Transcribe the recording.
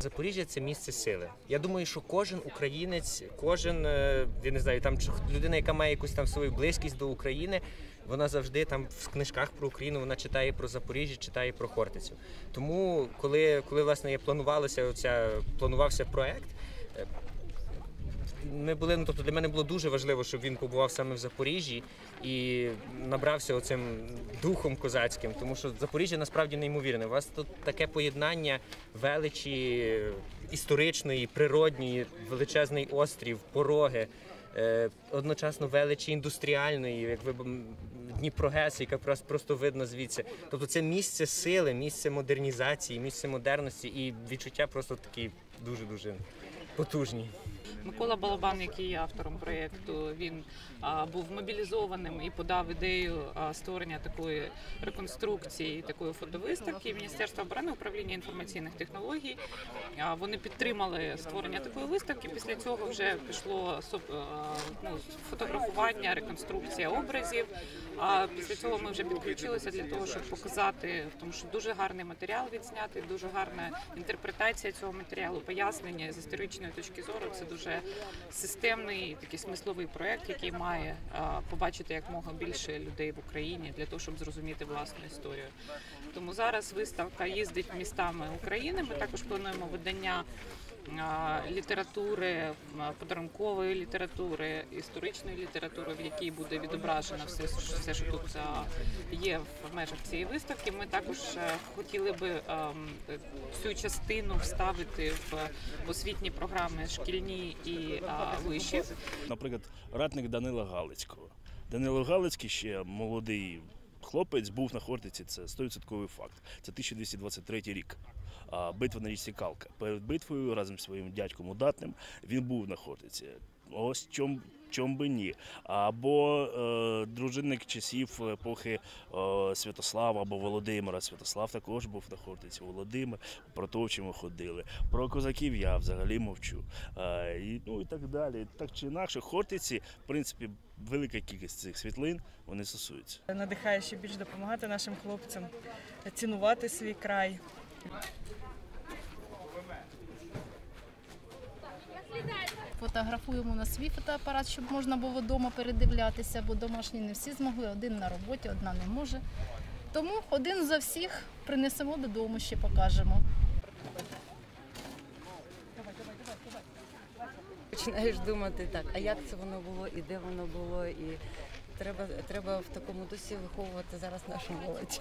Запоріжжя це місце сили. Я думаю, що кожен українець, кожен е, я не знаю, там людина, яка має якусь там свою близькість до України, вона завжди там в книжках про Україну вона читає про Запоріжжя, читає про Хортицю. Тому, коли, коли власне я планувалася, оця планувався проект. Ми були, ну тобто для мене було дуже важливо, щоб він побував саме в Запоріжжі і набрався оцим духом козацьким, тому що Запоріжжя насправді неймовірне. У вас тут таке поєднання величі історичної, природньої, величезний острів, пороги. е, Одночасно величі індустріальної, як ви Дніпрогес, яка просто видно звідси. Тобто це місце сили, місце модернізації, місце модерності і відчуття просто такі дуже дуже потужні. Микола Балабан, який є автором проєкту, він а, був мобілізованим і подав ідею а, створення такої реконструкції, такої фотовиставки. Міністерство оборони управління інформаційних технологій. А, вони підтримали створення такої виставки. Після цього вже пішло ну, фотографування, реконструкція образів. А після цього ми вже підключилися для того, щоб показати, тому що дуже гарний матеріал відзнятий, дуже гарна інтерпретація цього матеріалу, пояснення з історичної точки зору. Це дуже системний такий смисловий проект, який має побачити як мога більше людей в Україні для того, щоб зрозуміти власну історію. Тому зараз виставка їздить містами України. Ми також плануємо видання. Літератури, подарункової літератури, історичної літератури, в якій буде відображено все, все, що тут є в межах цієї виставки. Ми також е, хотіли би ем, цю частину вставити в освітні програми шкільні і вищі. Наприклад, ратник Данила Галицького. Данило Галицький ще молодий хлопець був на Хортиці, це 100% факт. Це 1223 рік. Битва на річці Калка. Перед битвою разом зі своїм дядьком Удатним він був на Хортиці. Ось чом, чом би ні. Або е, дружинник часів епохи е, Святослава або Володимира. Святослав також був на Хортиці. Володимир, про то, чому ходили. Про козаків я взагалі мовчу. Е, і, ну і так далі. Так чи інакше, Хортиці, в принципі, велика кількість цих світлин вони стосуються. надихає ще більш допомагати нашим хлопцям, цінувати свій край. Фотографуємо на свій фотоапарат, щоб можна було вдома передивлятися, бо домашні не всі змогли, один на роботі, одна не може. Тому один за всіх принесемо додому, ще покажемо. Починаєш думати так, а як це воно було і де воно було, і треба, треба в такому дусі виховувати зараз нашу молодь.